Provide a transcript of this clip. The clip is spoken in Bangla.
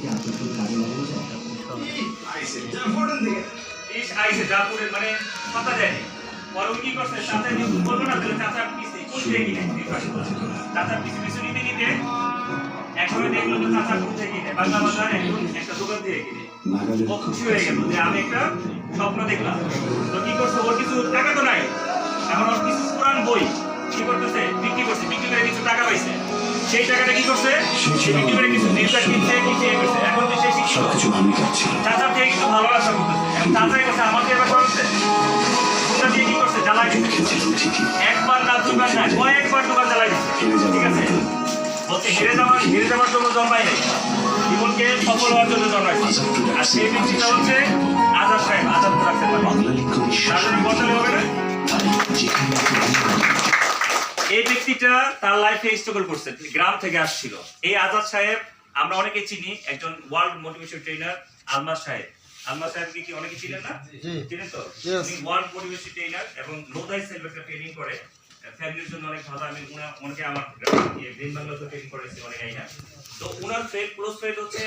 কি আটক কাজে লাগানো যায় ইস আইসে জাপুরে মানে কথা দেয়নি পরে কি করছে চাচা বলব না তাহলে চাচা পিছে কোন থেকে চাচা পিছে পিছু নিতে নিতে একসময় দেখল যে চাচা কোন কিনে বাংলা বাজার এখন একটা দোকান থেকে কিনে ও খুশি হয়ে গেল যে আমি একটা স্বপ্ন দেখলাম। তো কি করছে? ওর কিছু টাকা তো নাই। এখন ওর কিছু পুরান বই কি করতেছে? বিক্রি করছে। বিক্রি করে কিছু টাকা পাইছে। সেই টাকাটা কি করছে? বিক্রি করে আর সেই ব্যক্তিটা হচ্ছে আজাদ সাহেব আজাদ হবে না এই ব্যক্তিটা তার লাইফে স্ট্রাগল করছে, গ্রাম থেকে আসছিল। এই আজাদ সাহেব আমরা অনেকে চিনি একজন ওয়ার্ল্ড মোটিভেশন ট্রেনার আলমা সাহেব। আলমা সাহেবকে কি অনেকে চিনেন না? চিনেন তো? উনি ওয়ার্ল্ড মোটিভেশন ট্রেনার এবং লোদাই সেলফ একটা ট্রেনিং করে। ফ্যামিলির জন্য অনেক ভালো আমি অনেকে আমার ব্রেন বাংলাতে ট্রেনিং করেছি অনেক আইনা তো ওনার ফ্রেন্ড ক্লোজ ফ্রেন্ড হচ্ছে